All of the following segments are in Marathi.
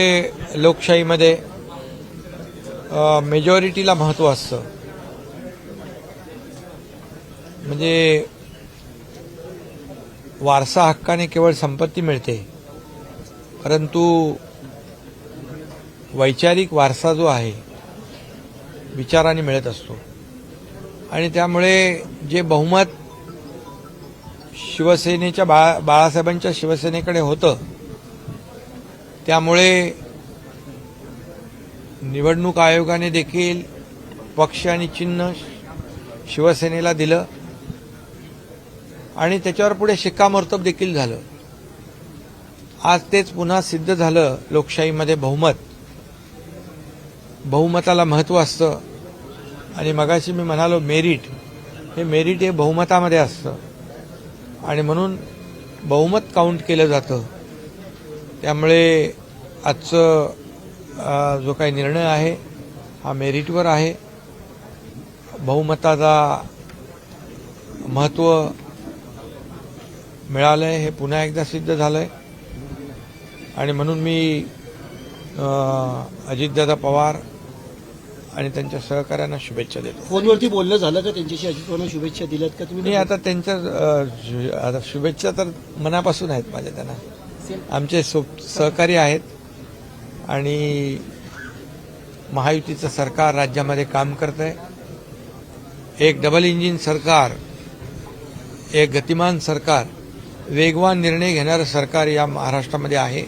लोकशाहीमध्ये मेजॉरिटीला महत्त्व असतं. म्हणजे वारसा हक्काने केवळ संपत्ती मिळते परंतु वैचारिक वारसा जो आहे विचाराने मिळत असतो. आणि त्यामुळे जे बहुमत शिवसेनेच्या बाळा बाळासाहेबांच्या शिवसेनेकडे होतं त्यामुळे निवडणूक आयोगाने देखील पक्ष आणि चिन्ह शिवसेनेला दिलं. आणि त्याच्यावर पुढे शिक्कामोर्तब देखील झालं. आज तेच पुन्हा सिद्ध झालं लोकशाहीमध्ये बहुमत. बहुमताला महत्त्व असतं. आणि मगाशी मी म्हणालो मेरिट. हे मेरिट हे बहुमतामध्ये असतं. आणि म्हणून बहुमत काउंट केलं जातं. त्यामुळे आजचं जो काही निर्णय आहे हा मेरिटवर आहे. बहुमताचा महत्त्व मिळालं आहे हे पुन्हा एकदा सिद्ध झालं आहे आणि म्हणून मी अजितदादा पवार आणि त्यांच्या सहकाऱ्यांना शुभेच्छा देतो. फोनवरती बोलणं झालं का? त्यांच्याशी अजित पवारांना शुभेच्छा दिल्यात का तुम्ही? आता त्यांच्या आता शुभेच्छा तर मनापासून आहेत माझ्या त्यांना. आमचे सहकारी आहेत. आणि महायुतीचं सरकार राज्यामध्ये काम करत आहे एक डबल इंजिन सरकार एक गतिमान सरकार वेगवान निर्णय घेणारं सरकार या महाराष्ट्रामध्ये आहे.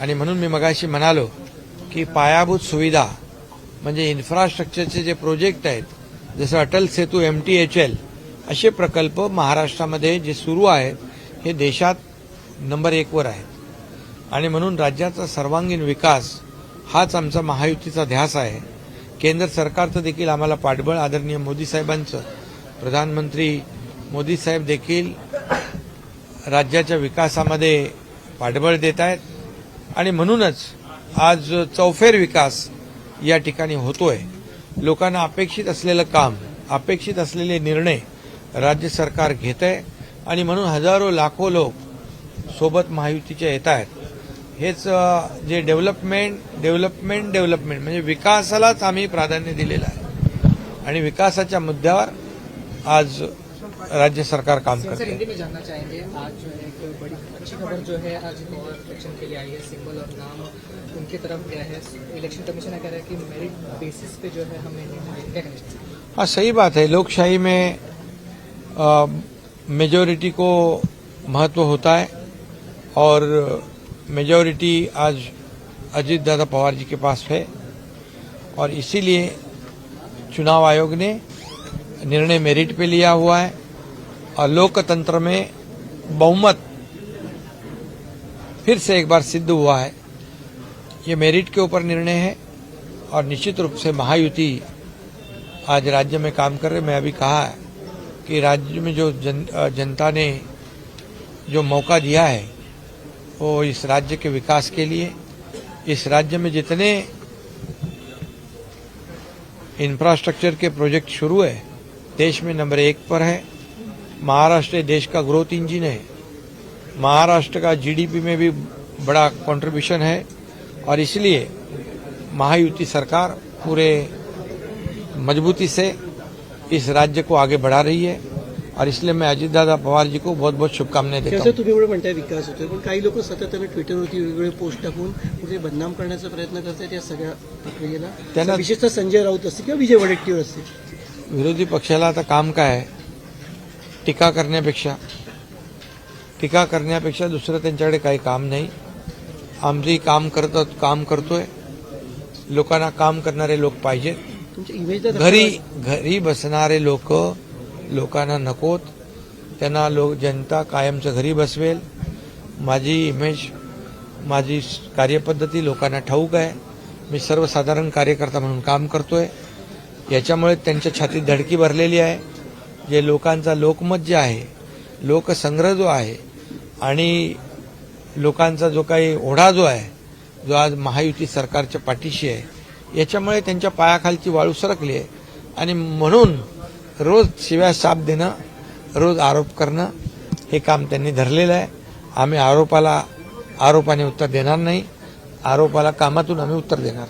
आणि म्हणून मी मगाशी म्हणालो की पायाभूत सुविधा म्हणजे इन्फ्रास्ट्रक्चरचे जे प्रोजेक्ट आहेत जसं Atal Setu M T H L असे प्रकल्प महाराष्ट्रामध्ये जे सुरू आहेत हे देशात नंबर एकवर आहेत. आणि म्हणून राज्याचा सर्वांगीण विकास हाच आमचा महायुतीचा ध्यास आहे. केंद्र सरकारचं देखील आम्हाला पाठबळ आदरणीय मोदी साहेबांचं. प्रधानमंत्री मोदी साहेब देखील राज्याच्या विकासामध्ये पाठबळ देत आहेत. आणि म्हणूनच आज चौफेर विकास या ठिकाणी होतोय. लोकांना अपेक्षित असलेलं काम अपेक्षित असलेले निर्णय राज्य सरकार घेत आहे आणि म्हणून हजारो लाखो लोक सोबत महायुतीच्या येत आहेत. हेच जे डेव्हलपमेंट डेव्हलपमेंट डेव्हलपमेंट म्हणजे विकासालाच आम्ही प्राधान्य दिलेलं आहे. आणि विकासाच्या मुद्द्यावर आज राज्य सरकार काम सर करते हिंदी में जानना चाहेंगे. आज जो है एक बड़ी अच्छी खबर जो है आज पवार इलेक्शन के लिए आई है. सिंबल और नाम उनकी तरफ गया है. इलेक्शन कमीशन कह रहा है कि मेरिट बेसिस पे जो है हमें निर्णय देंगे। क्या कहना चाहिए। हाँ सही बात है। लोकशाही में मेजॉरिटी को महत्त्व होता है और मेजॉरिटी आज अजीत दादा पवार जी के पास है और इसीलिए चुनाव आयोग ने निर्णय मेरिट पे लिया हुआ है और लोकतंत्र में बहुमत फिर से एक बार सिद्ध हुआ है। ये मेरिट के ऊपर निर्णय है और निश्चित रूप से महायुति आज राज्य में काम कर रहे मैं अभी कहा है कि राज्य में जो जन, जनता ने जो मौका दिया है वो इस राज्य के विकास के लिए, इस राज्य में जितने इंफ्रास्ट्रक्चर के प्रोजेक्ट शुरू है, देश में नंबर एक पर है। महाराष्ट्र देश का ग्रोथ इंजिन है। महाराष्ट्र का जीडीपी में भी बड़ा कंट्रीब्यूशन है और इसलिए महायुति सरकार पूरे मजबूती से इस राज्य को आगे बढ़ा रही है। और इसलिए मैं अजित दादा पवार जी को बहुत बहुत शुभकामनाएं देता कसं हूँ। तुम्ही एवढं म्हणताय विकास होतोय पण काही लोक सातत्याने ट्विटरवरती वेगवेगळे पोस्ट टाकून कुठे बदनाम करण्याचा प्रयत्न करतायत या सगळ्या प्रक्रियेला. त्यांना- विशेषतः संजय राऊत असतील किंवा विजय वडेट्टीवार असतील. विरोधी पक्षाला आता काम काय आहे? टीका करण्यापेक्षा टीका करण्यापेक्षा दुसरं त्यांच्याकडे काही काम नाही. आमचंही काम करत काम करतोय. लोकांना काम करणारे लोक पाहिजेत. इमेजला घरी घरी बसणारे लोक लोकांना नकोत. त्यांना लोक जनता कायमचं घरी बसवेल. माझी इमेज माझी कार्यपद्धती लोकांना ठाऊक आहे. मी सर्वसाधारण कार्यकर्ता म्हणून काम करतोय. याच्यामुळे त्यांच्या छातीत धडकी भरलेली आहे. जे लोकांचा लोकमत जे आहे लोकसंग्रह जो आहे आणि लोकांचा जो काही ओढा जो आहे जो आज महायुती सरकारच्या पाठीशी आहे याच्यामुळे त्यांच्या पायाखालची वाळू सरकली आहे. आणि म्हणून रोज शिव्या साप देणं रोज आरोप करणं हे काम त्यांनी धरलेलं आहे. आम्ही आरोपाला आरोपाने उत्तर देणार नाही. आरोपाला कामातून आम्ही उत्तर देणार.